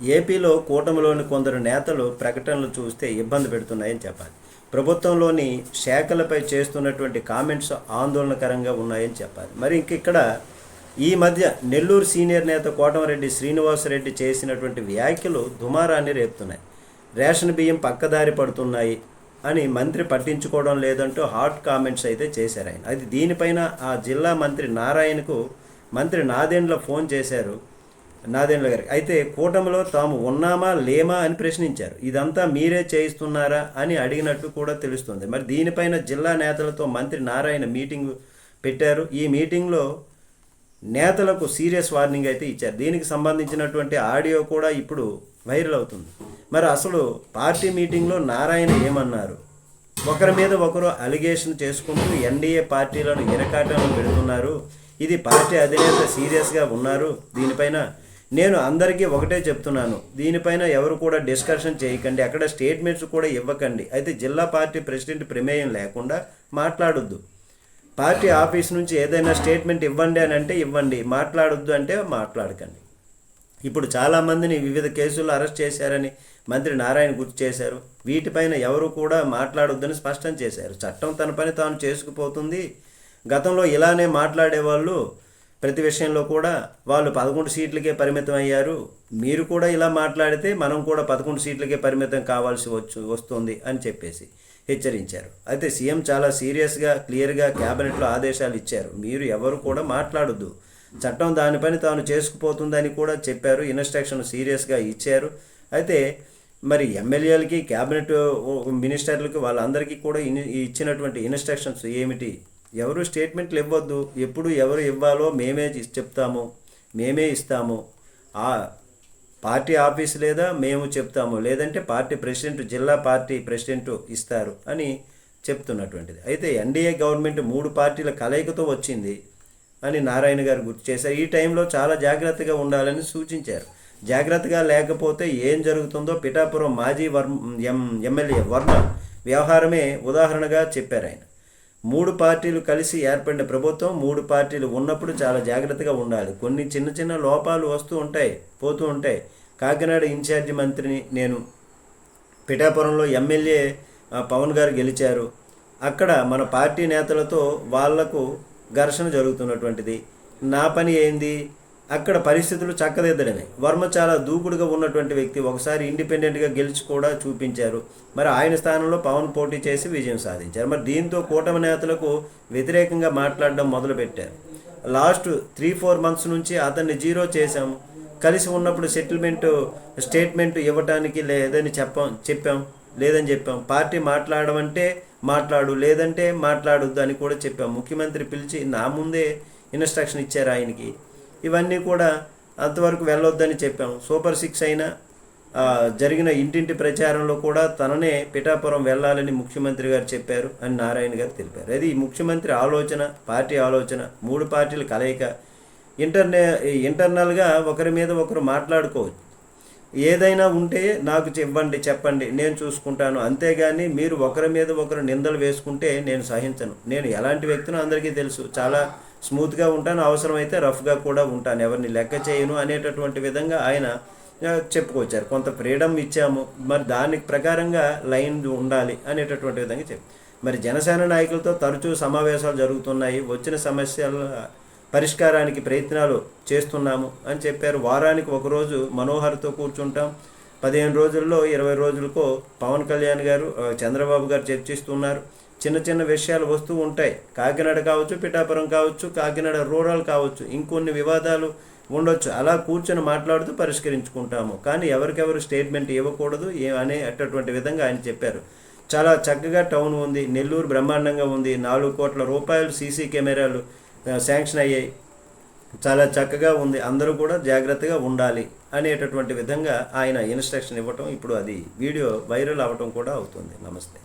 ఏపీలో కూటమిలోని కొందరు నేతలు ప్రకటనలు చూస్తే ఇబ్బంది పెడుతున్నాయని చెప్పాలి. ప్రభుత్వంలోని శాఖలపై చేస్తున్నటువంటి కామెంట్స్ ఆందోళనకరంగా ఉన్నాయని చెప్పాలి. మరి ఇంక ఇక్కడ ఈ మధ్య నెల్లూరు సీనియర్ నేత కోటమరెడ్డి శ్రీనివాసరెడ్డి చేసినటువంటి వ్యాఖ్యలు దుమారాన్ని రేపుతున్నాయి. రేషన్ బియ్యం పక్కదారి పడుతున్నాయి అని మంత్రి పట్టించుకోవడం లేదంటూ హాట్ కామెంట్స్ అయితే చేశారు ఆయన. అది దీనిపైన ఆ జిల్లా మంత్రి నారాయణకు మంత్రి నాదేండ్ల ఫోన్ చేశారు. నాదెండ్ల గారికి. అయితే కూటమిలో తాము ఉన్నామా లేమా అని ప్రశ్నించారు. ఇదంతా మీరే చేయిస్తున్నారా అని అడిగినట్టు కూడా తెలుస్తుంది. మరి దీనిపైన జిల్లా నేతలతో మంత్రి నారాయణ మీటింగ్ పెట్టారు. ఈ మీటింగ్లో నేతలకు సీరియస్ వార్నింగ్ అయితే ఇచ్చారు. దీనికి సంబంధించినటువంటి ఆడియో కూడా ఇప్పుడు వైరల్ అవుతుంది. మరి అసలు పార్టీ మీటింగ్లో నారాయణ ఏమన్నారు? ఒకరి మీద ఒకరు అలిగేషన్ చేసుకుంటూ ఎన్డీఏ పార్టీలను ఇరకాటంలో పెడుతున్నారు. ఇది పార్టీ అధినేత సీరియస్గా ఉన్నారు. దీనిపైన నేను అందరికీ ఒకటే చెప్తున్నాను దీనిపైన ఎవరు కూడా డిస్కషన్ చేయకండి అక్కడ స్టేట్మెంట్స్ కూడా ఇవ్వకండి. అయితే జిల్లా పార్టీ ప్రెసిడెంట్ ప్రమేయం లేకుండా మాట్లాడొద్దు. పార్టీ ఆఫీస్ నుంచి ఏదైనా స్టేట్మెంట్ ఇవ్వండి అని అంటే ఇవ్వండి మాట్లాడొద్దు అంటే మాట్లాడకండి. ఇప్పుడు చాలామందిని వివిధ కేసుల్లో అరెస్ట్ చేశారని మంత్రి నారాయణ గుర్తు చేశారు. వీటిపైన ఎవరు కూడా మాట్లాడొద్దని స్పష్టం చేశారు. చట్టం తన పని తాను చేసుకుపోతుంది. గతంలో ఇలానే మాట్లాడేవాళ్ళు ప్రతి విషయంలో కూడా వాళ్ళు పదకొండు సీట్లకే పరిమితం అయ్యారు. మీరు కూడా ఇలా మాట్లాడితే మనం కూడా పదకొండు సీట్లకే పరిమితం కావాల్సి వచ్చు వస్తుంది అని చెప్పేసి హెచ్చరించారు. అయితే సీఎం చాలా సీరియస్గా క్లియర్గా క్యాబినెట్లో ఆదేశాలు ఇచ్చారు. మీరు ఎవరు కూడా మాట్లాడొద్దు. చట్టం దానిపైన తాను చేసుకుపోతుందని కూడా చెప్పారు. ఇన్స్ట్రక్షన్ సీరియస్గా ఇచ్చారు. అయితే మరి ఎమ్మెల్యేలకి క్యాబినెట్ మినిస్టర్లకి వాళ్ళందరికీ కూడా ఇచ్చినటువంటి ఇన్స్ట్రక్షన్స్ ఏమిటి? ఎవరు స్టేట్మెంట్లు ఇవ్వద్దు. ఎప్పుడు ఎవరు ఇవ్వాలో మేమే చెప్తాము. మేమే ఇస్తాము. ఆ పార్టీ ఆఫీస్ లేదా మేము చెప్తాము. లేదంటే పార్టీ ప్రెసిడెంట్ జిల్లా పార్టీ ప్రెసిడెంట్ ఇస్తారు అని చెప్తున్నటువంటిది. అయితే ఎన్డీఏ గవర్నమెంట్ మూడు పార్టీల కలయికతో వచ్చింది అని నారాయణ గారు గుర్తు చేశారు. ఈ టైంలో చాలా జాగ్రత్తగా ఉండాలని సూచించారు. జాగ్రత్తగా లేకపోతే ఏం జరుగుతుందో పిఠాపురం మాజీ వర్మ ఎం ఎమ్మెల్యే వర్మ వ్యవహారమే ఉదాహరణగా చెప్పారు ఆయన. మూడు పార్టీలు కలిసి ఏర్పడిన ప్రభుత్వం మూడు పార్టీలు ఉన్నప్పుడు చాలా జాగ్రత్తగా ఉండాలి. కొన్ని చిన్న చిన్న లోపాలు వస్తూ ఉంటాయి పోతూ ఉంటాయి. కాకినాడ ఇన్ఛార్జి మంత్రిని నేను పిఠాపురంలో ఎమ్మెల్యే పవన్ గారు గెలిచారు. అక్కడ మన పార్టీ నేతలతో వాళ్ళకు ఘర్షణ జరుగుతున్నటువంటిది. నా పని ఏంది? అక్కడ పరిస్థితులు చక్కదిద్దడమే. వర్మ చాలా దూకుడుగా ఉన్నటువంటి వ్యక్తి ఒకసారి ఇండిపెండెంట్గా గెలిచి కూడా చూపించారు. మరి ఆయన స్థానంలో పవన్ పోటీ చేసి విజయం సాధించారు. మరి దీంతో కూటమి నేతలకు వ్యతిరేకంగా మాట్లాడడం మొదలుపెట్టారు. లాస్ట్ త్రీ ఫోర్ మంత్స్ నుంచి అతన్ని జీరో చేశాం కలిసి ఉన్నప్పుడు సెటిల్మెంట్ స్టేట్మెంట్ ఇవ్వటానికి లేదని చెప్పాం చెప్పాం లేదని చెప్పాం. పార్టీ మాట్లాడమంటే మాట్లాడు లేదంటే మాట్లాడొద్దు అని కూడా చెప్పాం. ముఖ్యమంత్రి పిలిచి నా ముందే ఇన్స్ట్రక్షన్ ఇచ్చారు ఆయనకి. ఇవన్నీ కూడా అంతవరకు వెళ్ళొద్దని చెప్పాం సూపర్ సిక్స్ అయినా జరిగిన ఇంటింటి ప్రచారంలో కూడా తననే పిఠాపురం వెళ్ళాలని ముఖ్యమంత్రి గారు చెప్పారు అని నారాయణ గారు తెలిపారు. అది ముఖ్యమంత్రి ఆలోచన పార్టీ ఆలోచన మూడు పార్టీల కలయిక. ఇంటర్నే ఇంటర్నల్గా ఒకరి మీద ఒకరు మాట్లాడుకోవచ్చు. ఏదైనా ఉంటే నాకు ఇవ్వండి చెప్పండి నేను చూసుకుంటాను. అంతేగాని మీరు ఒకరి మీద ఒకరు నిందలు వేసుకుంటే నేను సహించను. నేను ఎలాంటి వ్యక్తినో అందరికీ తెలుసు. చాలా స్మూత్గా ఉంటాను అవసరమైతే రఫ్గా కూడా ఉంటాను ఎవరిని లెక్క చేయను అనేటటువంటి విధంగా ఆయన చెప్పుకొచ్చారు. కొంత ఫ్రీడమ్ ఇచ్చాము మరి దానికి ప్రకారంగా లైన్ ఉండాలి అనేటటువంటి విధంగా చెప్పి మరి జనసేన నాయకులతో తరచూ సమావేశాలు జరుగుతున్నాయి వచ్చిన సమస్యల పరిష్కారానికి ప్రయత్నాలు చేస్తున్నాము అని చెప్పారు. వారానికి ఒకరోజు మనోహర్తో కూర్చుంటాం. పదిహేను రోజుల్లో ఇరవై రోజులకో పవన్ కళ్యాణ్ గారు చంద్రబాబు గారు చర్చిస్తున్నారు. చిన్న చిన్న విషయాలు వస్తూ ఉంటాయి. కాకినాడ కావచ్చు పిఠాపురం కావచ్చు కాకినాడ రూరల్ కావచ్చు ఇంకొన్ని వివాదాలు ఉండొచ్చు. అలా కూర్చొని మాట్లాడుతూ పరిష్కరించుకుంటాము. కానీ ఎవరికెవరు స్టేట్మెంట్ ఇవ్వకూడదు ఏ అనే అటువంటి విధంగా ఆయన చెప్పారు. చాలా చక్కగా టౌన్ ఉంది నెల్లూరు బ్రహ్మాండంగా ఉంది నాలుగు కోట్ల రూపాయలు సీసీ కెమెరాలు శాంక్షన్ అయ్యాయి. చాలా చక్కగా ఉంది అందరూ కూడా జాగ్రత్తగా ఉండాలి అనేటటువంటి విధంగా ఆయన ఇన్స్ట్రక్షన్ ఇవ్వటం ఇప్పుడు అది వీడియో వైరల్ అవ్వటం కూడా అవుతుంది. నమస్తే.